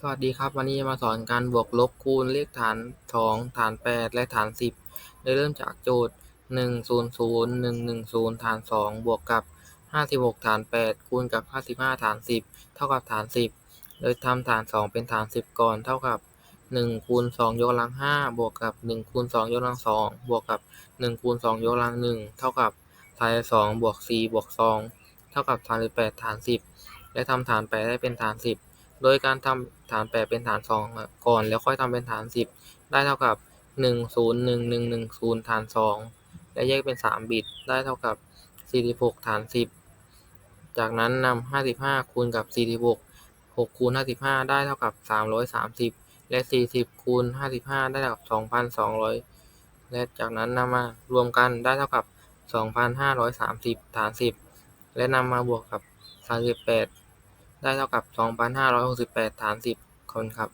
สวัสดีครับ วันนี้จะมาสอนการบวกลบคูณเลขฐานสองฐานแปดและฐานสิบโดยเริ่มจากโจทย์หนึ่งศูนย์ศูนย์หนึ่งหนึ่งศูนย์ฐานสองบวกกับห้าสิบหกฐานแปดคูณกับห้าสิบห้าฐานสิบเท่ากับฐานสิบโดยทำฐานสองเป็นฐานสิบก่อนเท่ากับหนึ่งคูณสองยกกำลังห้าบวกกับหนึ่งคูณสองยกกำลังสองบวกกับหนึ่งคูณสองยกกำลังหนึ่งเท่ากับฐานสองบวกสี่บวกสองเท่ากับฐานสิบแปดฐานสิบและทำฐานแปดได้เป็นฐานสิบ โดยการทำฐานแปดเป็นฐานสองก่อน แล้วค่อยทำเป็นฐานสิบได้เท่ากับหนึ่งศูนย์หนึ่งหนึ่งหนึ่งศูนย์ฐานสองและแยกเป็นสามบิต ได้เท่ากับสี่สิบหกฐานสิบจากนั้นนำห้าสิบห้าคูณกับสี่สิบหกหกคูณห้าสิบห้าได้เท่ากับสามร้อยสามสิบและสี่สิบคูณห้าสิบห้าได้เท่ากับสองพันสองร้อยและจากนั้นนำมารวมกันได้เท่ากับสองพันห้าร้อยสามสิบฐานสิบและนำมาบวกกับ สามสิบแปดได้เท่ากับ2,568ฐาน10คนครับ